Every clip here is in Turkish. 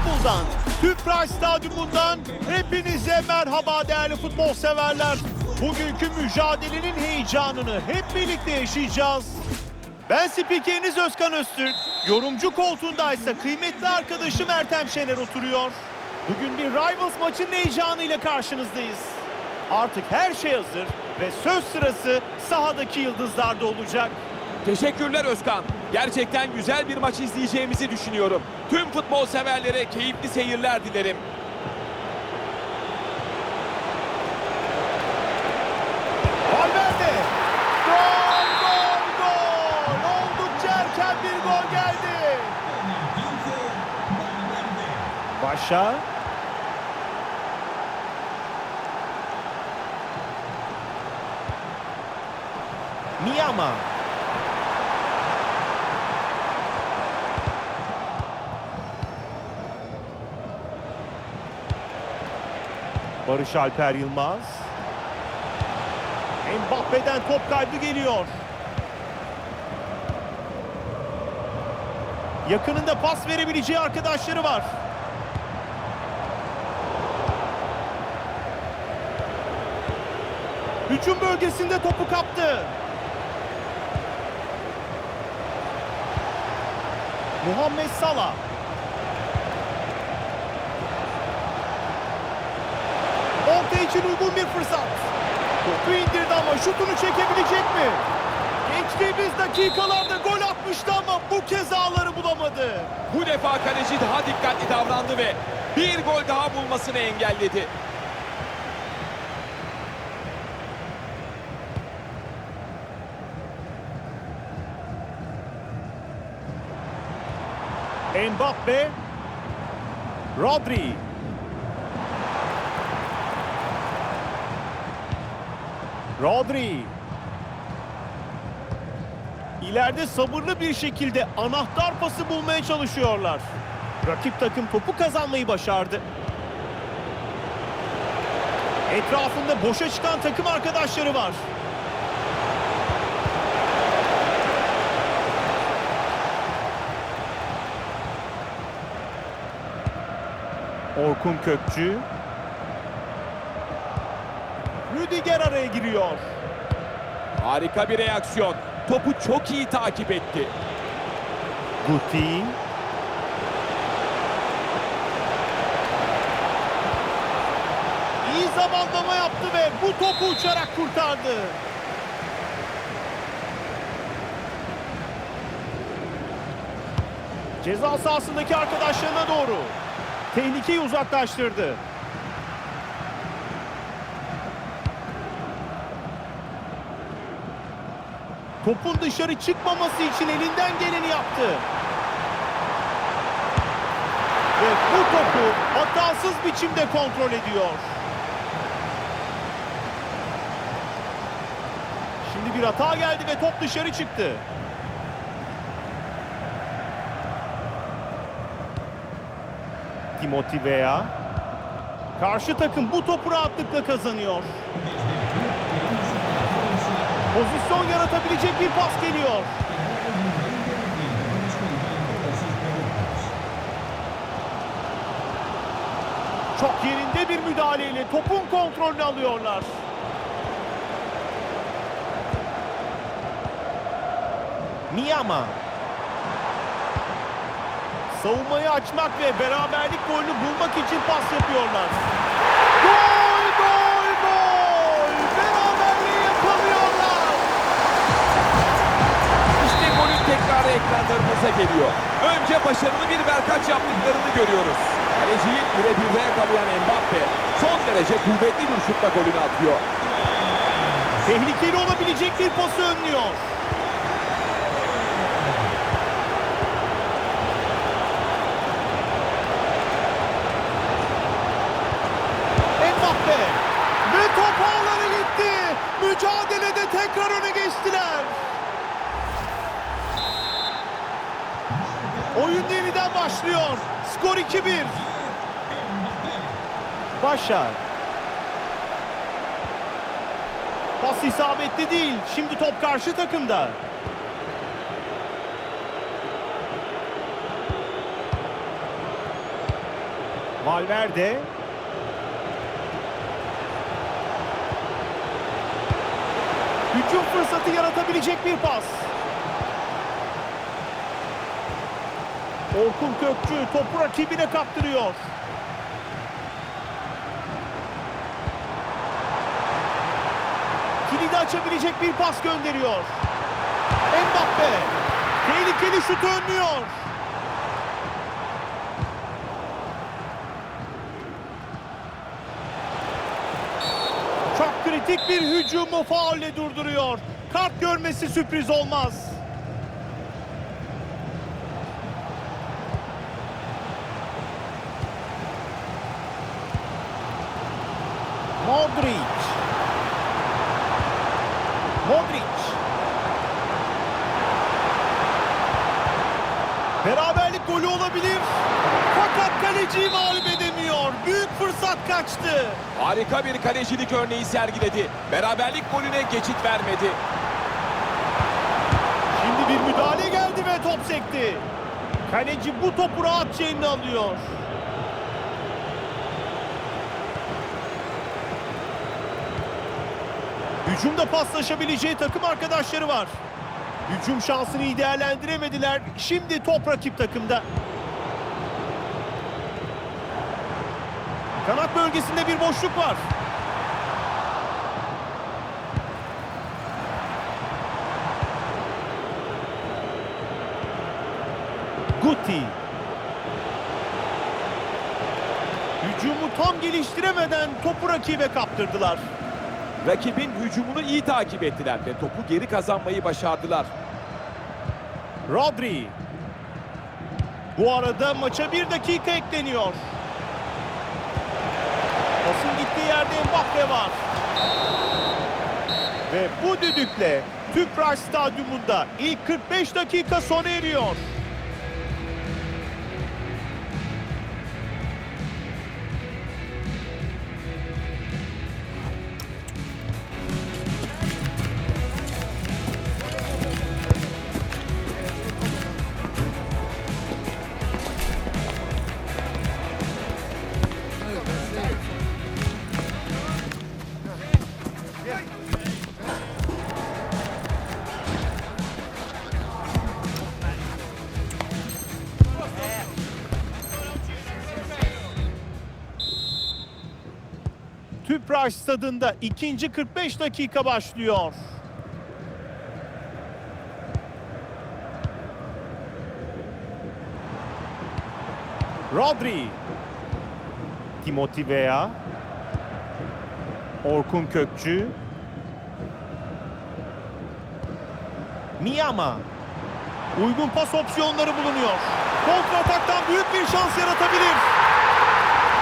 İstanbul'dan, Tüpraş Stadyumundan hepinize merhaba değerli futbol severler. Bugünkü mücadelenin heyecanını hep birlikte yaşayacağız. Ben spikeriniz Özkan Öztürk. Yorumcu koltuğundaysa kıymetli arkadaşım Ertem Şener oturuyor. Bugün bir Rivals maçının heyecanıyla karşınızdayız. Artık her şey hazır ve söz sırası sahadaki yıldızlarda olacak. Teşekkürler Özkan. Gerçekten güzel bir maç izleyeceğimizi düşünüyorum. Tüm futbol severlere keyifli seyirler dilerim. Valverde. Gol, gol, gol. Oldukça bir gol geldi. Başa. Miyama. Barış Alper Yılmaz. Mbappe'den top kaybı geliyor. Yakınında pas verebileceği arkadaşları var. Hücum bölgesinde topu kaptı. Muhammed Salah. Orta için uygun bir fırsat. Topu indirdi ama şutunu çekebilecek mi? Geçtiğimiz dakikalarda gol atmıştı ama bu kez ağları bulamadı. Bu defa kaleci daha dikkatli davrandı ve bir gol daha bulmasını engelledi. Mbappe. Rodri. Rodri. İleride sabırlı bir şekilde anahtar pası bulmaya çalışıyorlar. Rakip takım topu kazanmayı başardı. Etrafında boşa çıkan takım arkadaşları var. Orkun Kökçü. Rüdiger araya giriyor. Harika bir reaksiyon. Topu çok iyi takip etti. Guti. İyi zamanlama yaptı ve bu topu uçarak kurtardı. Ceza sahasındaki arkadaşlarına doğru. Tehlikeyi uzaklaştırdı. Topun dışarı çıkmaması için elinden geleni yaptı. Ve bu topu hatasız biçimde kontrol ediyor. Şimdi bir hata geldi ve top dışarı çıktı. Timothy Vea. Karşı takım bu topu rahatlıkla kazanıyor. Pozisyon yaratabilecek bir pas geliyor. Çok yerinde bir müdahaleyle topun kontrolünü alıyorlar. Miyama. Savunmayı açmak ve beraberlik golünü bulmak için pas yapıyorlar. Tekrarı ekranlarımıza geliyor. Önce başarılı bir verkaç yaptıklarını görüyoruz. Kaleciyi birebirde yakalayan Mbappe son derece kuvvetli bir şutla golünü atıyor. Tehlikeli olabilecek bir pası önlüyor. Mbappe ve top ağlara gitti. Mücadelede tekrar öne geçtiler. Başlıyor. Skor 2-1. Başar. Pas isabetli değil. Şimdi top karşı takımda. Valverde. Hücum fırsatı yaratabilecek bir pas. Orkun Kökçü topu rakibine kaptırıyor. Kilidi açabilecek bir pas gönderiyor. Mbappe. Tehlikeli şut önlüyor. Çok kritik bir hücumu faulle durduruyor. Kart görmesi sürpriz olmaz. Modric. Modric. Beraberlik golü olabilir. Fakat kaleciyi mağlup edemiyor. Büyük fırsat kaçtı. Harika bir kalecilik örneği sergiledi. Beraberlik golüne geçit vermedi. Şimdi bir müdahale geldi ve top sekti. Kaleci bu topu rahatça eline alıyor. Hücumda paslaşabileceği takım arkadaşları var. Hücum şansını iyi değerlendiremediler. Şimdi top rakip takımda. Kanat bölgesinde bir boşluk var. Guti. Hücumu tam geliştiremeden topu rakibe kaptırdılar. Rakibin hücumunu iyi takip ettiler ve topu geri kazanmayı başardılar. Rodri. Bu arada maça bir dakika ekleniyor. Pasın gittiği yerde Mbappe var. Ve bu düdükle Tüpraş Stadyumunda ilk 45 dakika sona eriyor. Tüpraş stadında ikinci 45 dakika başlıyor. Rodri. Timothy Vea. Orkun Kökçü. Miyama. Uygun pas opsiyonları bulunuyor. Kontra ataktan büyük bir şans yaratabilir.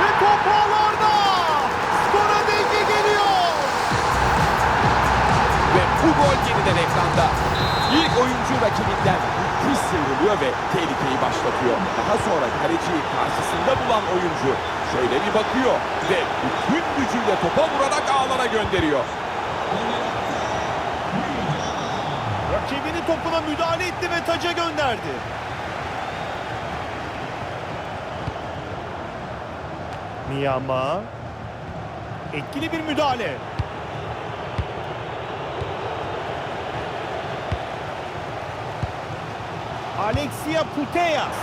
Ve top ağlarda. Bu gol yeniden ekranda. İlk oyuncu rakibinden müthiş sıyrılıyor ve tehlikeyi başlatıyor. Daha sonra kaleciyi karşısında bulan oyuncu şöyle bir bakıyor ve bütün gücüyle topa vurarak ağlara gönderiyor. Rakibinin topuna müdahale etti ve taca gönderdi. Miyama. Etkili bir müdahale. Alexia Putellas.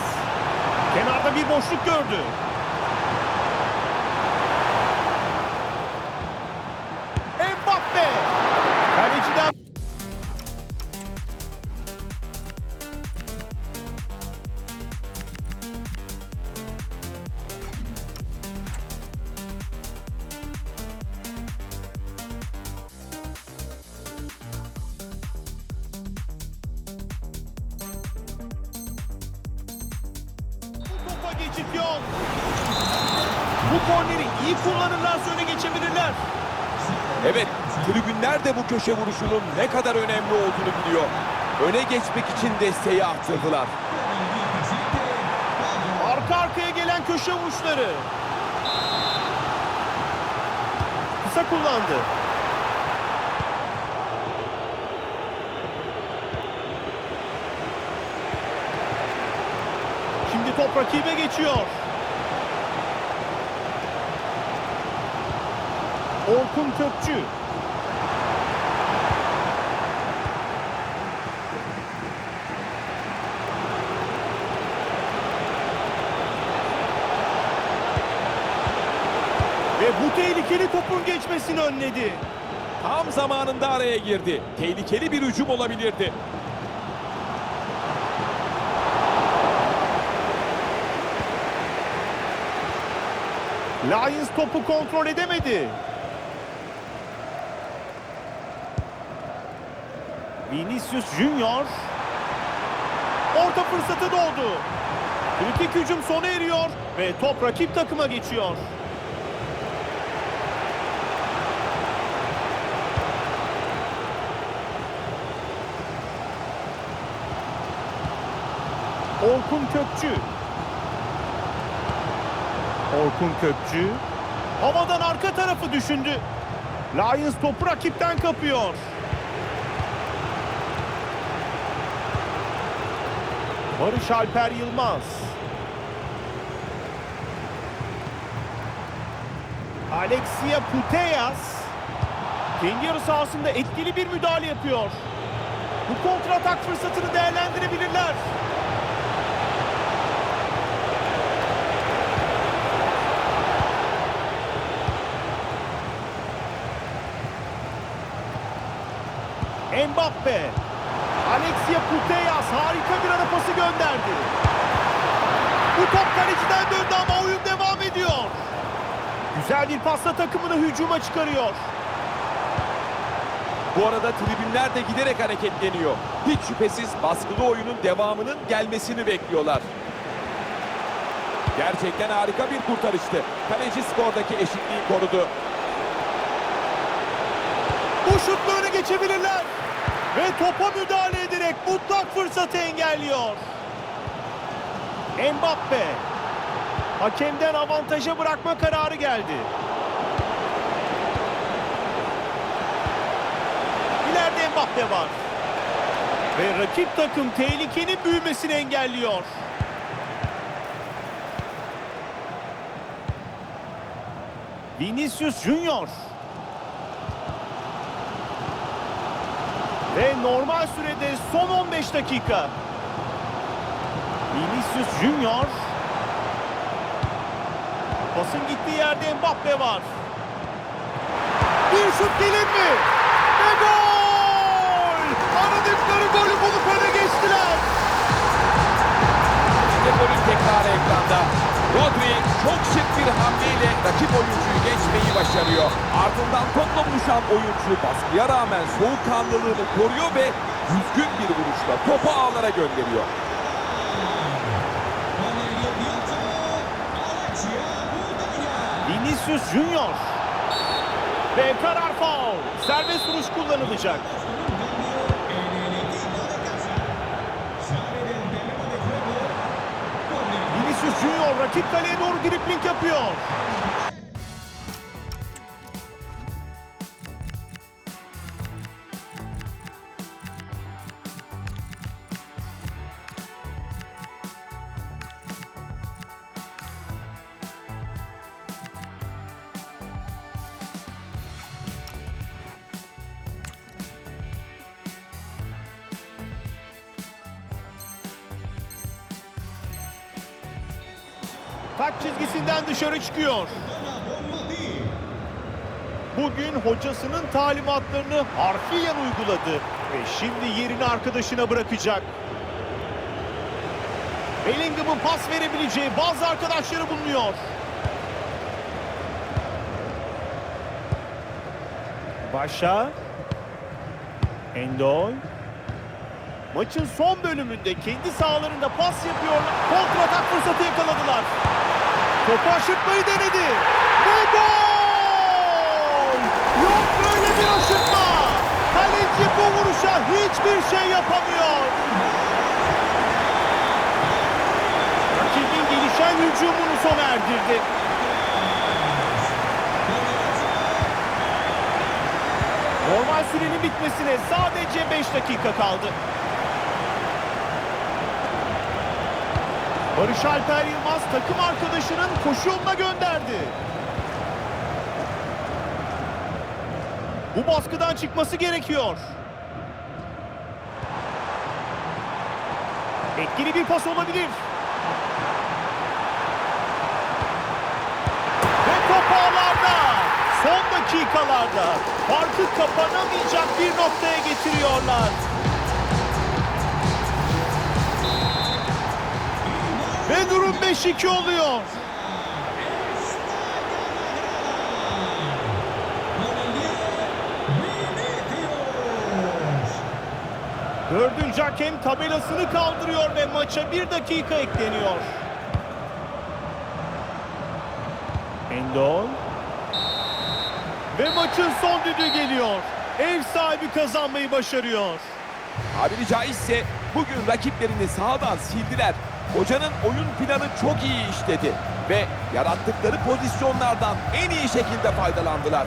Kenarda bir boşluk gördü. Geçit yok. Bu korneri iyi kullanırlarsa öne geçebilirler. Evet, tribünler de bu köşe vuruşunun ne kadar önemli olduğunu biliyor. Öne geçmek için desteği arttırdılar. Arka arkaya gelen köşe vuruşları. Kısa kullandı. Top rakibe geçiyor. Orkun Kökçü. Ve bu tehlikeli topun geçmesini önledi. Tam zamanında araya girdi. Tehlikeli bir hücum olabilirdi. Lions topu kontrol edemedi. Vinicius Junior. Orta fırsatı doğdu. Kritik hücum sona eriyor ve top rakip takıma geçiyor. Orkun Kökçü. Orkun Kökçü. Havadan arka tarafı düşündü. Lions topu rakipten kapıyor. Barış Alper Yılmaz. Alexia Putellas. Kendi yarı sahasında etkili bir müdahale yapıyor. Bu kontratak fırsatını değerlendirebilirler. Mbappe. Alexia Putellas harika bir ara pası gönderdi. Bu top kaleciden döndü ama oyun devam ediyor. Güzel bir pasla takımını hücuma çıkarıyor. Bu arada tribünler de giderek hareketleniyor. Hiç şüphesiz baskılı oyunun devamının gelmesini bekliyorlar. Gerçekten harika bir kurtarıştı. Kaleci skordaki eşitliği korudu. Bu şutla öne geçebilirler. Ve topa müdahale ederek mutlak fırsatı engelliyor. Mbappe. Hakemden avantaja bırakma kararı geldi. İleride Mbappe var. Ve rakip takım tehlikenin büyümesini engelliyor. Vinicius Junior. Ve normal sürede son 15 dakika. Vinicius Junior. Pasın gittiği yerde Mbappe var. Bir şut gelir mi? Ve gol! Aradıkları golü bulup öne geçtiler. İşte golün tekrarı ekranda. Rodri çok şık bir hamleyle rakip oyuncuyu geçmeyi başarıyor. Ardından topla buluşan oyuncu baskıya rağmen soğukkanlılığını koruyor ve düzgün bir vuruşla topu ağlara gönderiyor. Vinicius Junior. Ve karar faul. Serbest vuruş kullanılacak. Rakip kaleye doğru dribling yapıyor. Tak çizgisinden dışarı çıkıyor. Bugün hocasının talimatlarını harfiyen uyguladı ve şimdi yerini arkadaşına bırakacak. Bellingham'ın pas verebileceği bazı arkadaşları bulunuyor. Başa. Endoy. Maçın son bölümünde kendi sahalarında pas yapıyorlar. Kontratak fırsatı yakaladılar. Topu aşırtmayı denedi. Ve gol! Yok böyle bir aşırtma. Kaleci bu vuruşa hiçbir şey yapamıyor. Rakibin gelişen hücumunu sona erdirdi. Normal sürenin bitmesine sadece 5 dakika kaldı. Barış Alper Yılmaz takım arkadaşının koşu yoluna gönderdi. Bu baskıdan çıkması gerekiyor. Etkili bir pas olabilir. Ve top ağlarda. Son dakikalarda farkı kapanamayacak bir noktaya getiriyorlar. Ve durum 5-2 oluyor. Dördüncü hakem tabelasını kaldırıyor ve maça bir dakika ekleniyor. Endol. Ve maçın son düdüğü geliyor. Ev sahibi kazanmayı başarıyor. Tabiri caizse bugün rakiplerini sahadan sildiler. Hocanın oyun planı çok iyi işledi ve yarattıkları pozisyonlardan en iyi şekilde faydalandılar.